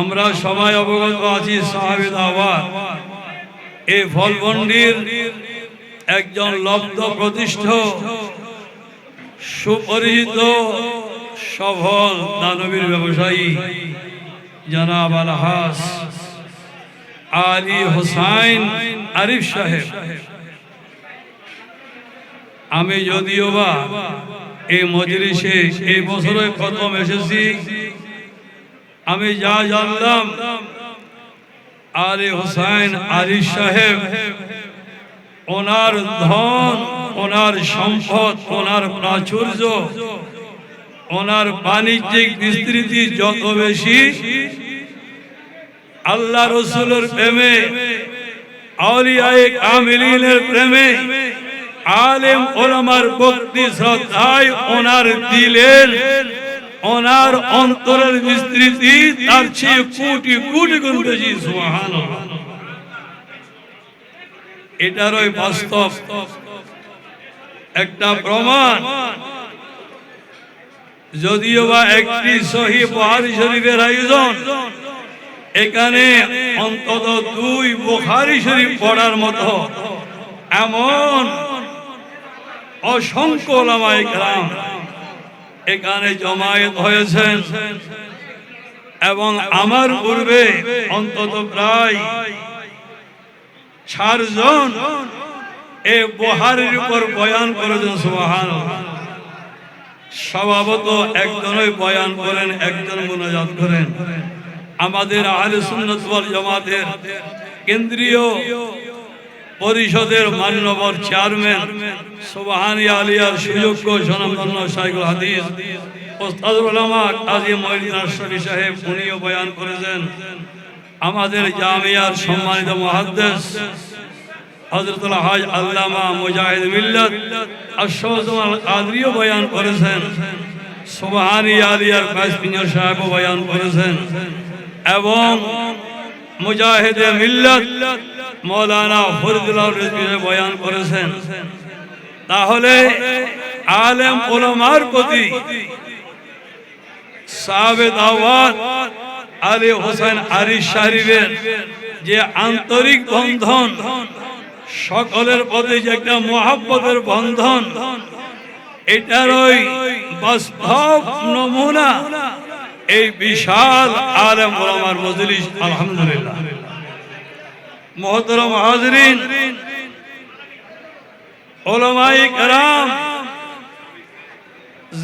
আমরা সবাই অবগত আছি সাহাবিদ আবার এই ফলবন্ডির একজন লব্ধ প্রতিষ্ঠ, সুপরিচিত, সফল দানবীর ব্যবসায়ী, জনাব আলহাস আলী হোসাইন আরিফ সাহেব। আমি যদিও বা এই মজলিসে এই বছরে প্রথম এসেছি আমি যা জানলাম, আলী হোসাইন, আলী সাহেব, ওনার ধন, ওনার সম্পদ, ওনার প্রাচুর্য, ওনার বাণিজ্যিক বিস্তৃতি যত বেশি, আল্লাহ রসুলের প্রেমে, আউলিয়ায়ে প্রেমে, আলেম ওলামার ভক্তি শ্রদ্ধায় ওনার দিলের ওনার অন্তরের বিস্তৃতি তার চেয়ে কোটি কোটি গুণ বেশি, সুবহানাল্লাহ। এটারই বাস্তব। একটা প্রমাণ। যদিও বা একটি সহি বুহারি শরীফের আয়োজন, এখানে অন্তত দুই বুখারি শরীফ পড়ার মতো এমন অসংখ্য ওলামায়ে কেরাম এখানে জমায়েত হয়েছেন। এবং আমার পূর্বে অন্তত প্রায় চারজন এ বহারের উপর বয়ান করেছেন সুবাহান স্বভাবত একজনই বয়ান করেন, একজন মোনাজাত করেন। আমাদের আহলে সুন্নাত ওয়াল জামাতের কেন্দ্রীয় পরিষদের মান্যবর চেয়ারম্যান সুবহানি আলিয়ার সুযোগ্য সনাতন্য শাইখুল হাদিস সাহেব উনিও করেছেন। আমাদের জামিয়ার সম্মানিত বয়ান করেছেন। সুবহানি আলিয়ার সাহেবও বয়ান করেছেন। এবং মুজাহিদে মিল্লাত মৌলানা ফরিদুল্লাহ রিজভী বয়ান করেছেন। তাহলে আলেম ওলামার প্রতি সাবেদ আওয়াত আলী হোসেন আরিফ সাহেবের যে আন্তরিক বন্ধন, সকলের প্রতি যে একটা মহাব্বতের বন্ধন, এটার ওই বাস্তব নমুনা এই বিশাল আলেম ওলামার মজলিস, আলহামদুলিল্লাহ। মোহতরম হাজরিন ওলামাই কেরাম,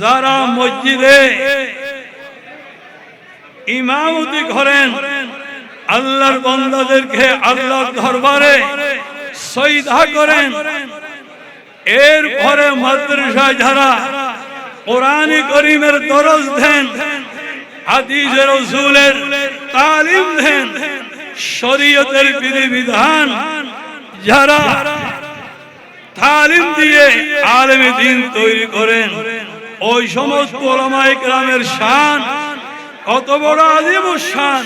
যারা মসজিদে ইমামতি করেন, আল্লাহর বন্দাদেরকে আল্লাহর দরবারে সৈদা করেন, এরপরে মাদ্রাসায় যারা কোরআন করিমের দরজ দেন হাদিস রসুলের তালিম দেন শরীয়তের বিধিবিধান। যারা তালিম দিয়ে আলেমে দিন তৈরি করেন, ওই সমস্ত ওলামায়ে গ্রামের শান কত বড় আলিম শান।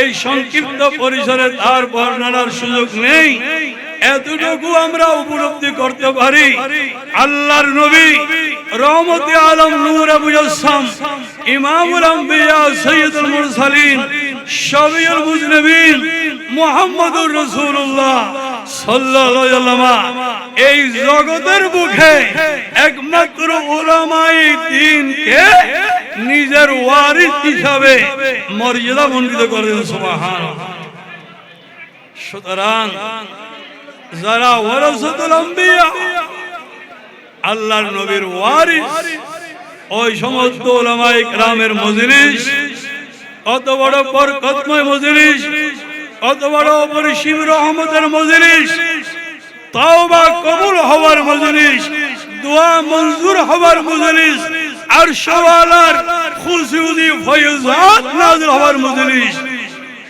এই সংক্ষিপ্ত পরিসরে তার বর্ণনার সুযোগ নেই। এতটুকু আমরা উপলব্ধি করতে পারি। আল্লাহর নবী রহমতে আলম নূর আবু জাসসাম ইমামুল আম্বিয়া সৈয়দুল মুরসালিন শফিউল মুজনবিন মুহাম্মদুর সাল্লাল্লাহু এই জগতের বুকে একমাত্র উলামাই দ্বীনকে নিজের ওয়ারিস হিসাবে মর্যাদা মণ্ডিত সুবহানাল্লাহ। সুতরাং যারা আল্লাহর নবীর ওয়ারিস, ওই সমস্ত ওলামাই কেরামের মজলিস কত বড় বরকতময় মজলিস কত বড় অপরিসীম রহমতের মজলিস তাওবা কবুল হওয়ার মজলিস দোয়া মঞ্জুর হওয়ার মজলিস আর সওয়ালার খুশিউদি ফয়জাত নাযিল হওয়ার মজলিস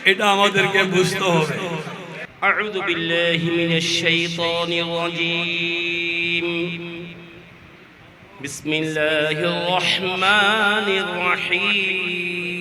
এটা আমাদেরকে বুঝতে হবে أعوذ بالله من الشيطان الرجيم بسم الله الرحمن الرحيم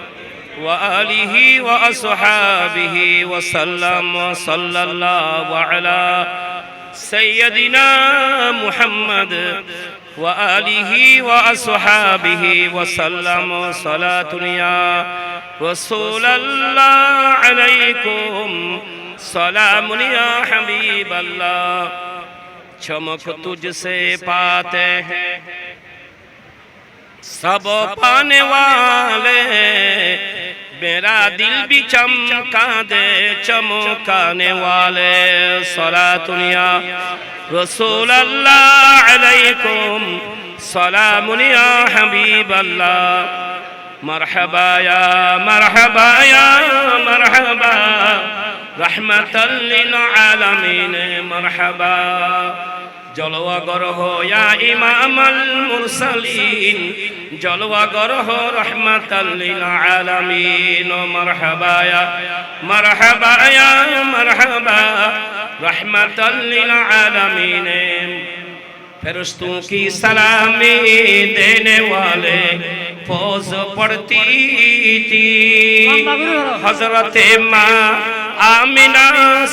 وآله وأصحابه وسلم وصلى الله على سيدنا محمد وآله وأصحابه وسلم صلاة يا رسول الله عليكم. سلام يا حبيب الله. چمک تجھ سے پاتے ہیں سب پانے والے میرا دل بھی چمکا دے چمکانے والے سلا دنیا رسول اللہ علیکم سلام یا حبیب اللہ مرحبا یا مرحبا یا مرحبا رحمت للعالمین مرحبا জলওয়া গরহ ইয়া ইমামাল মুরসালিন জলওয়া গরহ রহমাতাল লিল আলামিন মারহাবা ইয়া মারহাবা ইয়া মারহাবা রহমাতাল লিল আলামিন फरिश्तों की सलामी देने वाले फौज पड़ती थी हजरत माँ आमिना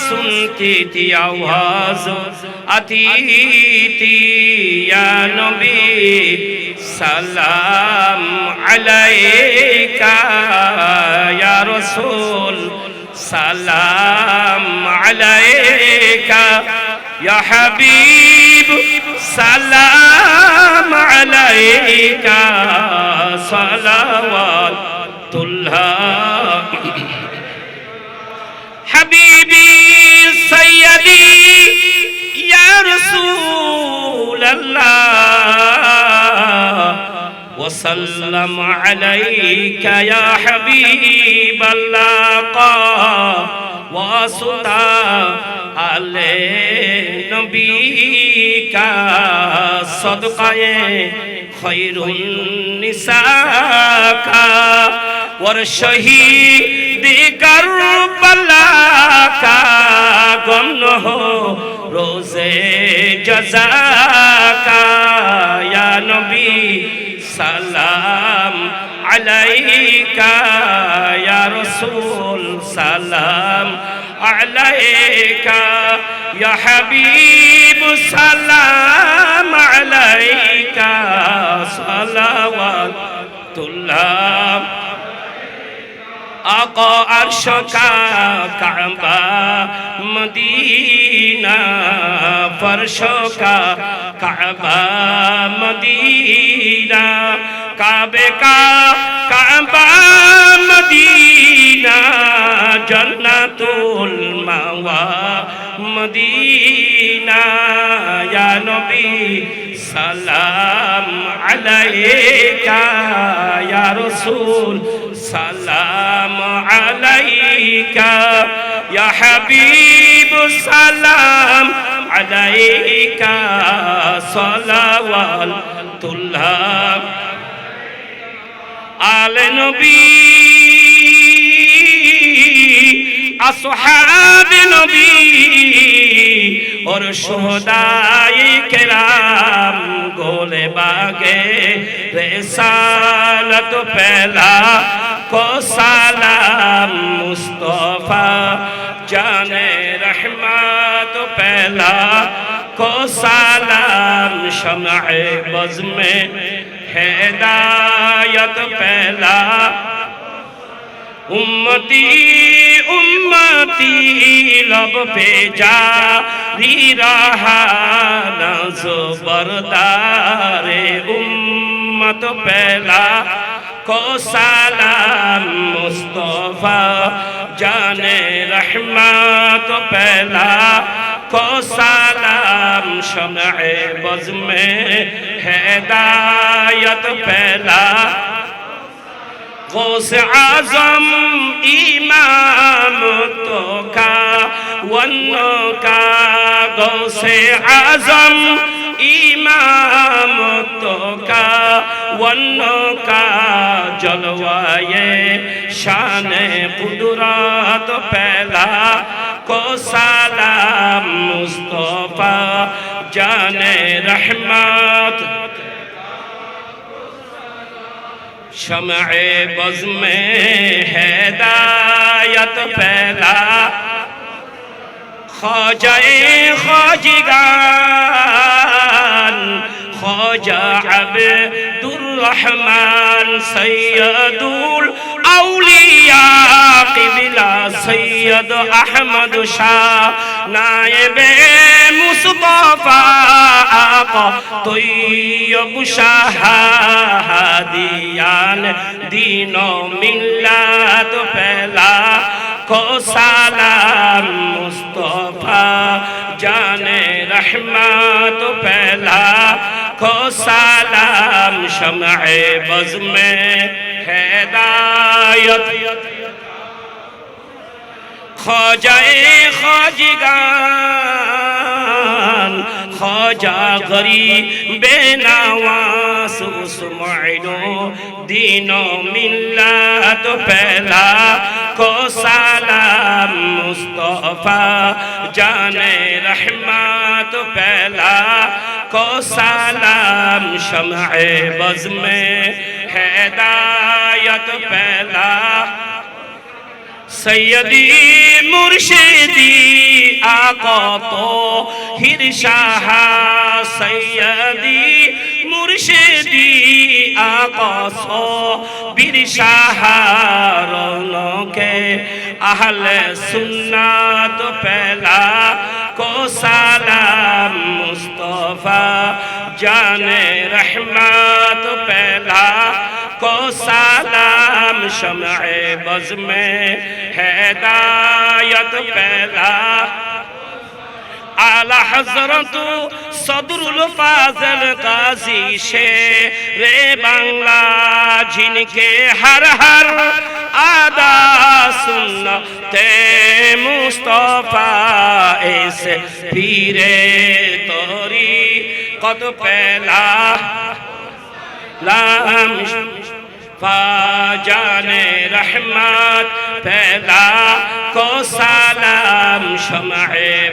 सुनती थी आवाज आती थी या नबी सलाम अलैका या रसूल सलाम अलैका या हबीब सलाम अलैका सलावतुल्लाह حبيبي سيدي يا رسول الله. وسلم عليك يا حبيب الله. वासुता आले नबी का सदकाए खैरुन निसा का और शहीद करबला का गम न हो रोजे जजा का या नबी सलाम अलैका রাসূল সালাম আলাইকা, ইয়া হাবিব সালাম আলাইকা, সালাওয়াতুল্লাহ। আকা আরশকা কাবা মদিনা, ফরশকা কাবা মদিনা, কাবে কা কাবা মদিনা জান্নাতুল মাওয়া। মদিনা, ইয়া নবী, সালাম আলাইকা, ইয়া রাসূল, সালাম আলাইকা, ইয়া হাবিব, সালাম আলাইকা, সালাওয়াতুল্লাহ। আলে নবী, আসহাব নবী, ওর সোহদাই কেরাম গোলে বাগে রেসালত পেলা কো সালাম মুস্তফা জানে রহমত পেলা কো সালাম শমে বজমে হেদায়ত পেলা উম্মতি উম্মতি লব পে যা রিরাহানা জবরদারে উম্মত পেলা کو سلام مصطفیٰ جان رحمت پہلا کو سلام شمع بز میں হেদায়ত পেলা غوث اعظم امام تو کا ونو کا غوث اعظم امام تو کا ونو کا جلوائے شان قدرات پہلا کو سلام مصطفیٰ جان رحمت. شمع بز میں ہدایت پیدا. خوجہ خوجگان خوجہ عبد الرحمن سید আউলিয়া কিবলা সৈয়দ আহমদ শাহ, নায়েবে মুস্তফা আকা তৈয়ব শাহ হাদিয়ান দিন মিল্লাত পেলা কো মুস্তফা, জানে রহমত পেলা কো সালাম বজমে হেদায়ত। খোজায় খোজগান, খোজা গরি বেনাওয়াস উসমাইলো দিন মিল্লাত পেলা কো সালাম মুস্তফা জানে রহমাত পেলা কসালাম سلام বজমে হেদা عنایت پیدا سیدی مرشدی آقا تو ہر شاہ سیدی مرشدی آقا سو بیر شاہ رونوں کے اہل سنت پیدا کو سلام مصطفیٰ جان رحمت پیدا کو سلام شمع بز میں ہدایت پیدا আলা হজরত সদরুল ফাজল কাজী শে রে বাংলা জিনকে হর হর আদা সুন্নতে মুস্তফা এস পীরে তোরি কত পেলা লাম فاجان رحمت پیدا کو سالم شمع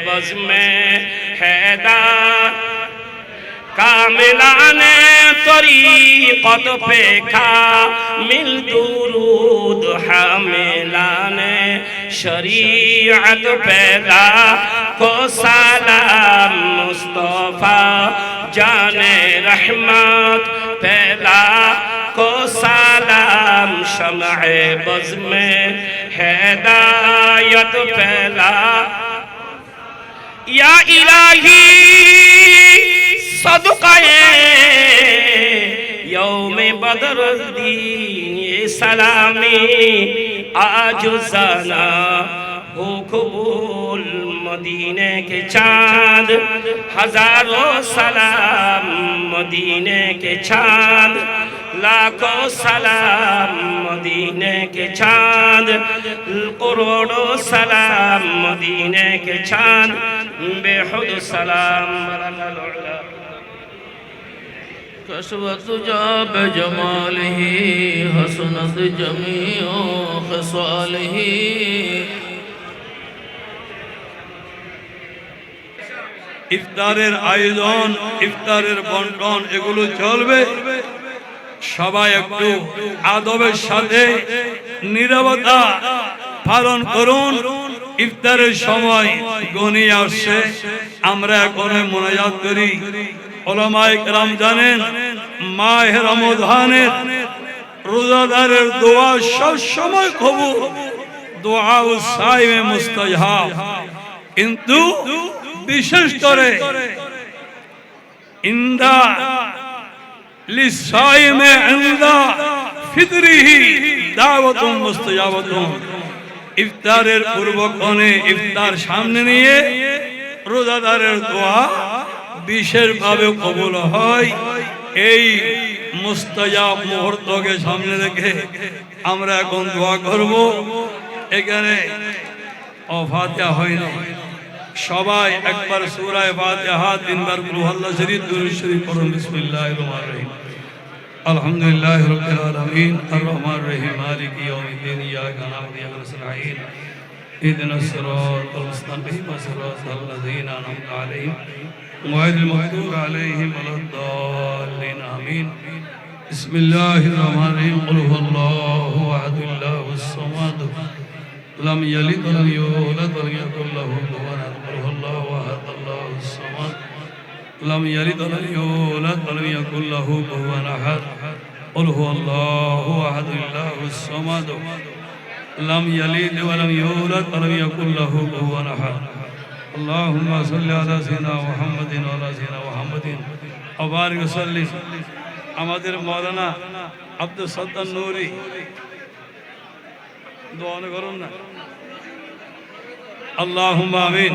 بز میں حیدار کاملان طریقت پہ کھا مل درود حاملان شریعت پیدا کو سالم مصطفیٰ، جان رحمت پیدا شمع بز میں ہدایت پہلا یا الہی صدقہ یوم بدر دین سلامی آج سلام بھول مدینے کے چاند۔ ہزاروں سلام مدینے کے چاند۔ لاکھوں سلام مدینے کے چاند۔ کروڑوں سلام مدینے کے چاند۔ بے حد سلام۔ کسوت جاب جمالہی حسنت جمیع خصالہی ইফতারের আয়োজন, ইফতারের বন্টন, এগুলো চলবে। সবাই একটু আদবের সাথে নীরবতা পালন করুন। ইফতারের সময় গনি আসছে, আমরা এখন মোনাজাত করি। ওলামায়ে রাম জানেন, মাহে রমজানের রোজাদারের দোয়া সব সময় কবুল। দোয়া সাইমে মুস্তাজাব কিন্তু বিশেষ করে ইন্দা লিসাইমে ইন্দা ফিতরিহি দাওয়াতুম মুস্তাজাবাতুম ইফতারের পূর্বক্ষণে ইফতার সামনে নিয়ে রোজাদারের দোয়া বিশেষভাবে কবুল হয়। এই মুস্তাজাব মুহূর্তকে সামনে রেখে আমরা এখন দোয়া করব। এখানে অফাতিয়া হয় না সবাই একবার সূরা ফাতিহা তিনবার কুল আল্লাহ শরীফ দুরূদ শরীফ পড়ুন বিসমিল্লাহির রহমানির রহিম আলহামদুলিল্লাহ রাব্বিল আলামিন আর রহমানির রহিম মালিকি ইয়াউমিদ্দিন ইয়াকা না'বুদু ওয়া ইয়াকা নাস্তাঈন اهدنا الصراط المستقيم صراط الذين انعمت عليهم غير المغضوب عليهم ولا الضالين امين بسم الله الرحمن الرحيم قل هو الله احد الله الصمد لم يلد ولم يولد ولم يكن لم يلد ولم يولد ولم يكن له كفوا احد قل هو الله احد الله الصمد لم يلد ولم يولد ولم يكن له كفوا احد اللهم صل على سيدنا محمد وعلى سيدنا محمد وبارك وسلم আমাদের মৌলানা আব্দুল সত্তার নূরি দোয়া করুন না اللهم امين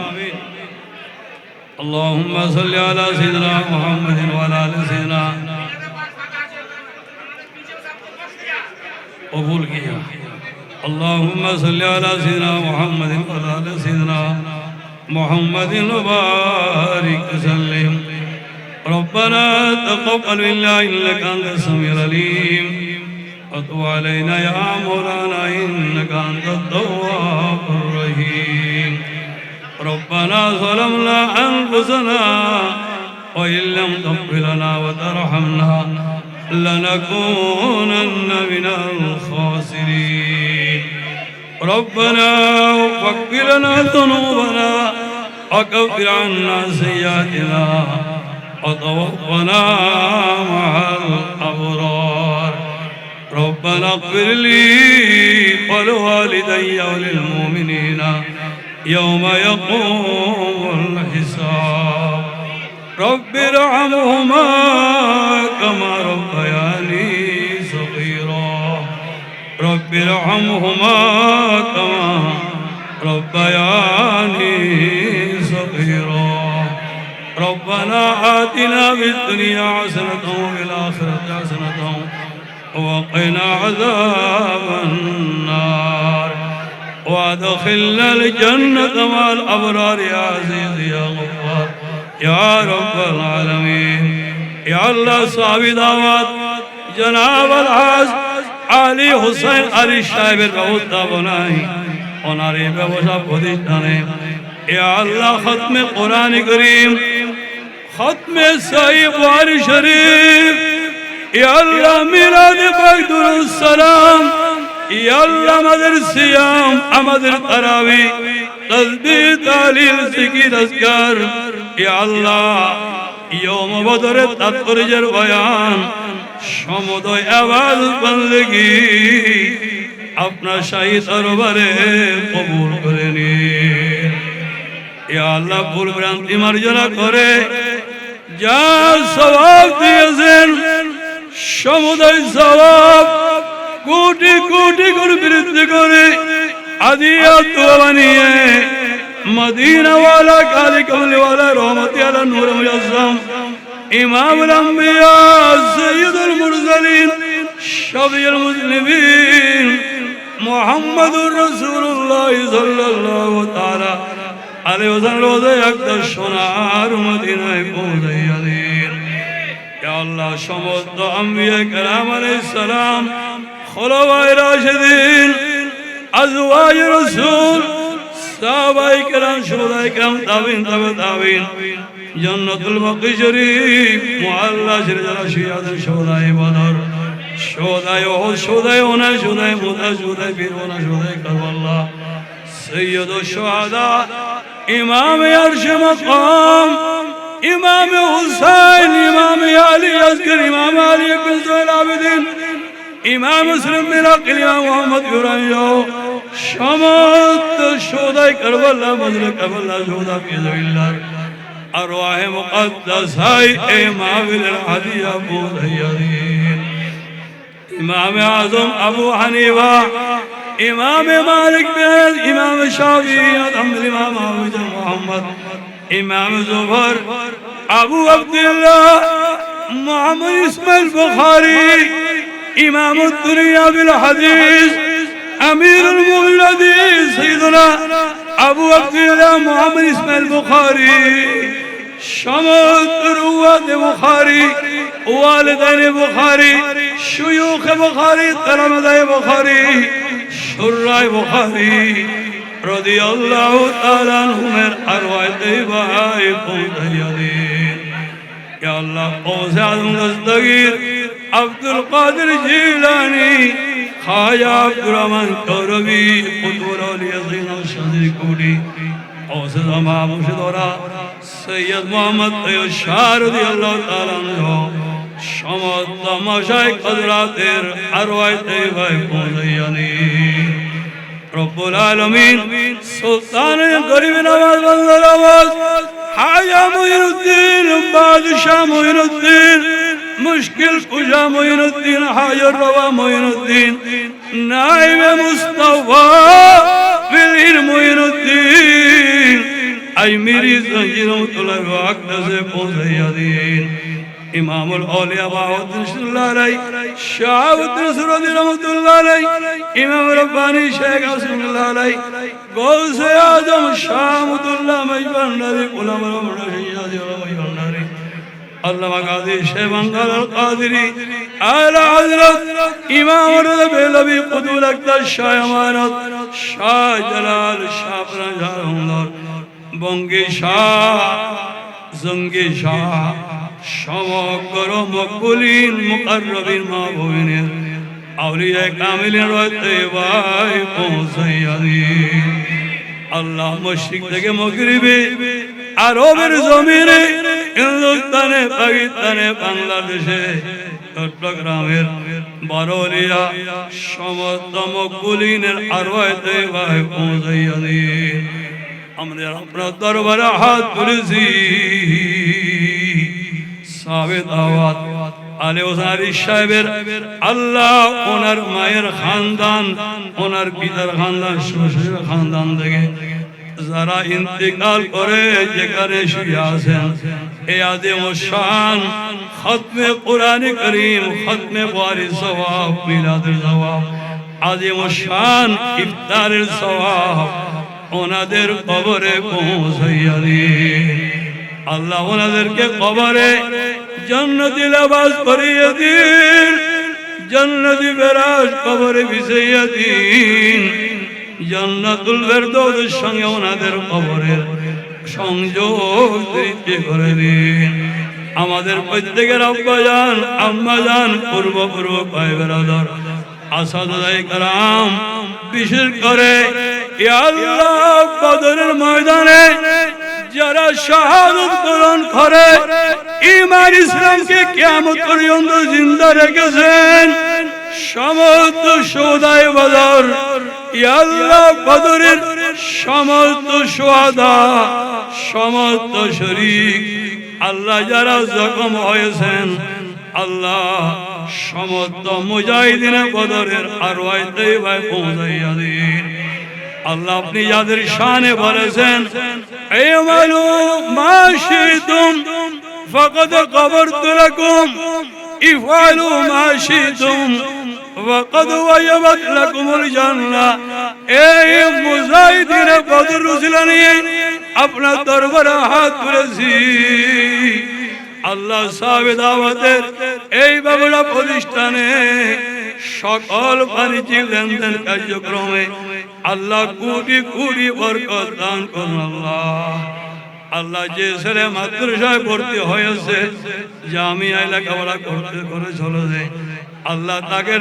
اللهم صل على سيدنا محمد وعلى آل سيدنا. قبول کیا؟ اللهم صل على سيدنا محمد وعلى آل سيدنا محمد وبارك وسلم. ربنا تقبل منا إنك أنت السميع العليم. وتب علينا يا مولانا إنك أنت التواب الرحيم. ربنا ظلمنا أنفسنا وإن لم تغفر لنا وترحمنا لنكونن من الخاسرين. ربنا واغفر لنا ذنوبنا وكفر عنا سيئاتنا وتوفنا مع الأبرار. ربنا اغفر لي ولوالدي وللمؤمنين يوم يقوم الحساب. رب ارحمهما كما ربياني صغيرا. رب ارحمهما كما ربياني صغيرا. ربنا آتنا في الدنيا حسنة وفي الآخرة حسنة وقنا عذاب النار. وادخل الجنة مع الأبرار يا عزيز يا غفار. يا رب العالمين. يا الله صحابي دعوات. جناب العز علی حسین علی شاہب روزہ بنائی انہاری بیوشا پودشتانے يا الله ختم القرآن الكريم ختم صحیح بار يا الله ميلاد میراد بیدر السلام. আমাদের সিয়াম, আমাদের তারাবি। তাসবিহ তাহলিল জিকির, আজকার। আল্লাহ ইয়ম বদরের তাৎপর্যের বয়ান। সমুদয় আপনার শাহী দরবারে কবুল করে নিন। আল্লাহ ভুল ভ্রান্তি মার্জনা করে যা সবাব দিয়েছেন, সমুদায় সবাব কোটি কোটি করে বৃদ্ধি করে বানিয়ে মদিনাওয়ালা, কালী কমলিওয়ালা, রহমতি আলা নূর মুজাসসাম ইমামুল আম্বিয়া, সৈয়দুল মুরসালিন, শফিউল মুসলিমিন, মুহাম্মাদুর রাসূলুল্লাহ সাল্লাল্লাহু তাআলা আলাইহি ওয়াসাল্লাম রোজে আকদার সোনার মদিনায় পৌঁছাইয়া দিন ইয়া আল্লাহ, সমস্ত আম্বিয়া আলাইহিস সালাম খোলাফায়ে রাশিদিন আজওয়াজ রাসূল, সাহাবাই কেরাম সুদাই কেরাম, তাবিন তাবে তাবিন, জান্নাতুল বাকি শরীফ, মুআল্লা শরীফ, যারা শিয়াদের সদাই বদর সদাই ও সদাই ওনা সদাই মুদা সদাই বীরওনা সদাই কারবাল্লাহ সৈয়দ শাহাদা, ইমাম আরশ মাকাম, ইমাম হুসাইন, ইমাম আলী আসগর ইমাম আলী ইবনে আবেদিন। ইমাম মুসলিম মিরাকিল ইমাম মোহাম্মদ ইউরাইও সমস্ত সৌদাই কারবাল্লা মজলে কারবাল্লা সৌদা বিজয়িল্লার আর ওয়াহে মুকদ্দাসাই এই মাহফিলের হাদিয়া বোধাইয়া দিন ইমাম আজম আবু হানিফা, ইমাম মালিক বিন ইমাম শাফি আহমদ ইমাম আবু মুহাম্মদ। ইমাম জুবর আবু আব্দুল্লাহ, মুহাম্মদ ইসমাইল বুখারী। ইমামুদ্দুনিয়াবিল হাদিস, আমিরুল মুমিনাদিন সাইয়েদনা আবু আব্দুল্লাহ মুহাম্মদ ইসমাইল বুখারী, সমস্ত রুয়াদ বুখারী, ওয়ালিদাইন বুখারী শুয়ুখ বুখারী, তালামাদায়ে বুখারী, সুররায় বুখারী, রাদিয়াল্লাহু আব্দুল কাদের জিলানী খাজা আব্দুর রহমান কৌরবী কুতুবুল আউলিয়া জিনাল শাদির কুড়ি পৌঁছে জামা মুর্শিদরা সৈয়দ মোহাম্মদ তৈয়ব শাহ রাদিয়াল্লাহু তাআলা আনহু সমস্ত মশাই মুশকিল কুজা মঈনুদ্দিন, হাজর বাবা মঈনুদ্দিন নাইবে মুস্তাফা বিলির মঈনুদ্দিন, আই মেরি জঞ্জির রহমতুল্লাহ আকদাসে পৌঁছাইয়া দিন। ইমামুল আউলিয়া বাউদ্দিন সাল্লাল্লাহু আলাইহি শাহাবুদ্দিন সুরদি রহমাতুল্লাহ আলাইহি ইমাম রব্বানি শেখ হাসিনুল্লাহ আলাইহি গৌসে আজম শাহাবুদ্দুল্লাহ মাইবান্ডারি উলামা মাইবান্ডারি আল্লামা কাদি শেখ বাঙ্গাল কাদিরি আউলিয়া রতে ভাই আল্লাহ মশরিক থেকে মগরিবে আরবের জমিনে হিন্দুস্তানে পাকিস্তানে বাংলাদেশে চট্টগ্রামের বারোলিয়া সমস্ত মকবুলিনের আরওয়াতে ভাই পৌঁছাইয়া আমরা আপনার দরবারে হাত তুলেছি। সাবেদ আওয়াত আলে ওসারি সাহেবের আল্লাহ ওনার মায়ের খানদান ওনার পিতার খানদান শ্বশুর খানদান থেকে যারা ইন্তেকাল করে যেখানে শুয়ে আছেন, এ আদিম শান, খতমে কোরআন করিম, খতমে বারি সওয়াব মিলাদের সওয়াব আদিম শান, ইফতারের সওয়াব, ওনাদের কবরে পৌঁছাইয়া দিন। আল্লাহ ওনাদেরকে কবরে জন্নতি লাবাস করিয়ে দিন, জন্নতি বেরাজ কবরে বিছাইয়া দিন। জান্নাতুল ফেরদৌসের সঙ্গে ওনাদের কবরের সংযোগ করে দিন। আমাদের প্রত্যেকের আব্বা যান, আম্মা যান, পূর্ব পূর্ব কয় বেরাদর বিশেষ করে বদরের ময়দানে যারা শাহাদত বরণ করে ইমান ইসলামকে কিয়ামত পর্যন্ত জিন্দা রেখেছেন। সমস্ত সৌদায় বদর ইয়া আল্লাহ বদরের সমস্ত সোয়াদা সমস্ত শরীর আল্লাহ যারা জখম হয়েছেন, আল্লাহ সমস্ত মুজাহিদিনে বদরের আর আল্লাহ আপনি যাদের শানে বলেছেন এই মালু মাশিতুম ফাকাদ কবরতু লাকুম, ইফআলু মাশিতুম وقد وجبت لكم الجنة এই মুজাহিদিনে বদর রুসলানি আপনার দরবারে হাত তুলেছি আল্লাহ সাহেব দাওয়াতের এই বাবুরা প্রতিষ্ঠানে সকল বাণিজ্যিক লেনদেন কার্যক্রমে আল্লাহ কোটি কোটি বরকত দান করুন আল্লাহ আল্লাহ যে ছেলে মাদ্রাসায় ভর্তি হয়েছে জামিয়া লেখাপড়া করতে করে চলেছে আল্লাহ তাকে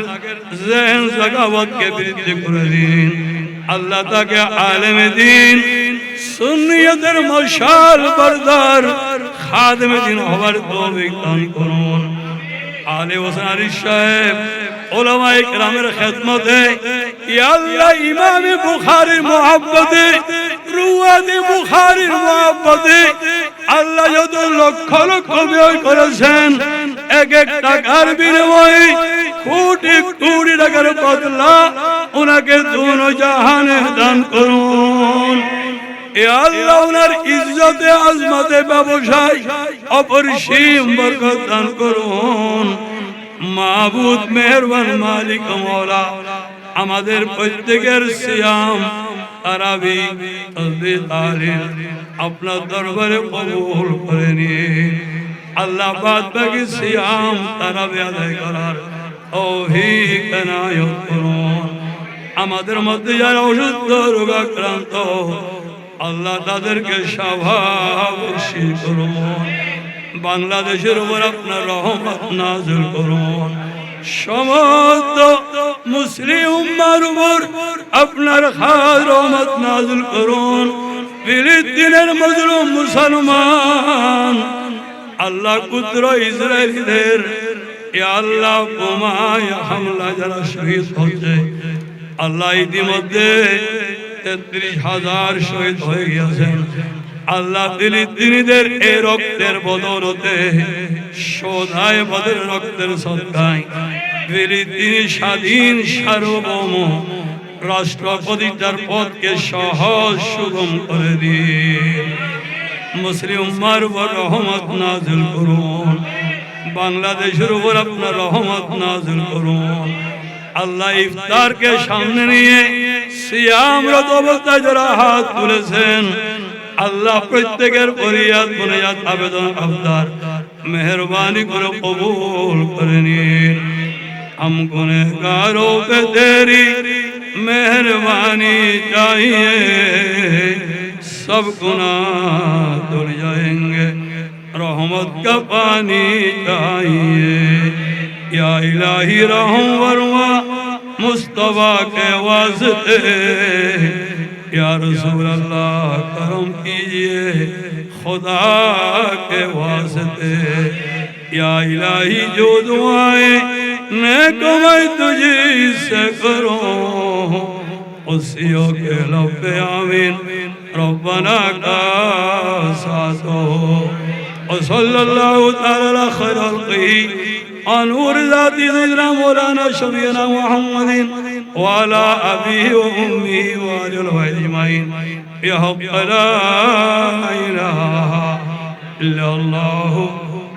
জেহেন জাগাবতকে বৃদ্ধি করে দিন। আল্লাহ তাকে আলেমে দিন, সুন্নিয়তের মশাল বরদার খাদমে দিন হবার তৌফিক দান করুন। আলে হোসেন আলী সাহেব, ওলামায়ে কেরামের খেদমতে ইয়া আল্লাহ ইমামে বুখারীর মুহাব্বতে আল্লাহ যত লক্ষ লক্ষ ব্যয় করেছেন, এক এক টাকার বিনিময়ে কোটি কোটি টাকার বদলা ওনাকে দুনো জাহানে দান করুন। ব্যবসায় অপরিসীম দান করুন। মাহবুদ মালিক মৌলা আমাদের প্রত্যেকের সিয়াম তসবি তালিল আপনার দরবারে কবুল করে নিয়ে আল্লাহ বাদ বাকি সিয়াম তারাবি আদায় করার তৌফিক এনায়ত করুন। আমাদের মধ্যে যারা অসুস্থ, রোগাক্রান্ত, আল্লাহ তাদেরকে স্বভাবশী করুন। বাংলাদেশের উপর আপনার রহমত নাজল করুন। সমস্ত মুসলিম উপর আপনার খাস রহমত নাজল করুন। ফিলিস্তিনের মজলুম মুসলমান, আল্লাহ কুদ্র ইসরায়েলিদের আল্লাহ বোমায় হামলা যারা শহীদ হচ্ছে, আল্লাহ ইতিমধ্যে তেত্রিশ হাজার শহীদ হয়ে গিয়েছেন। আল্লাহ ফিলিস্তিনিদের এ রক্তের বদলতে সোধায় বদের রক্তের সত্তায় তিনি স্বাধীন, সার্বভৌম রাষ্ট্রপতিটার পদকে সহজ, সুগম করে দিয়ে মুসলিম উম্মার উপর রহমত নাজিল করুন। বাংলাদেশের উপর আপনার রহমত নাজিল করুন। আল্লাহ ইফতারকে সামনে নিয়ে সিয়ামরত অবস্থায় যারা হাত তুলেছেন আল্লাহ প্রত্যেকের পরিয়াদ বুনিয়াদ আবেদন আবদার মেহরবানি করে কবুল করে নিন हम गुनहगारों पे तेरी मेहरबानी चाहिए सब गुनाह धुल जाएंगे रहमत का पानी चाहिए या इलाही रहम वरवा मुस्तफा के वास्ते یا رسول اللہ کرم کیجئے خدا کے واسطے یا الہی جو دعائیں میں کمائی تجھے سے کروں اسیوں کے لب آمین ربنا کا ساتھو وصلى الله تعالى خير القيم ونور ذات سيدنا مولانا شفينا محمد وعلى أبيه وأمه وآله البيت أجمعين بحق لا إله إلا الله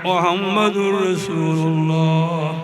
محمد رسول الله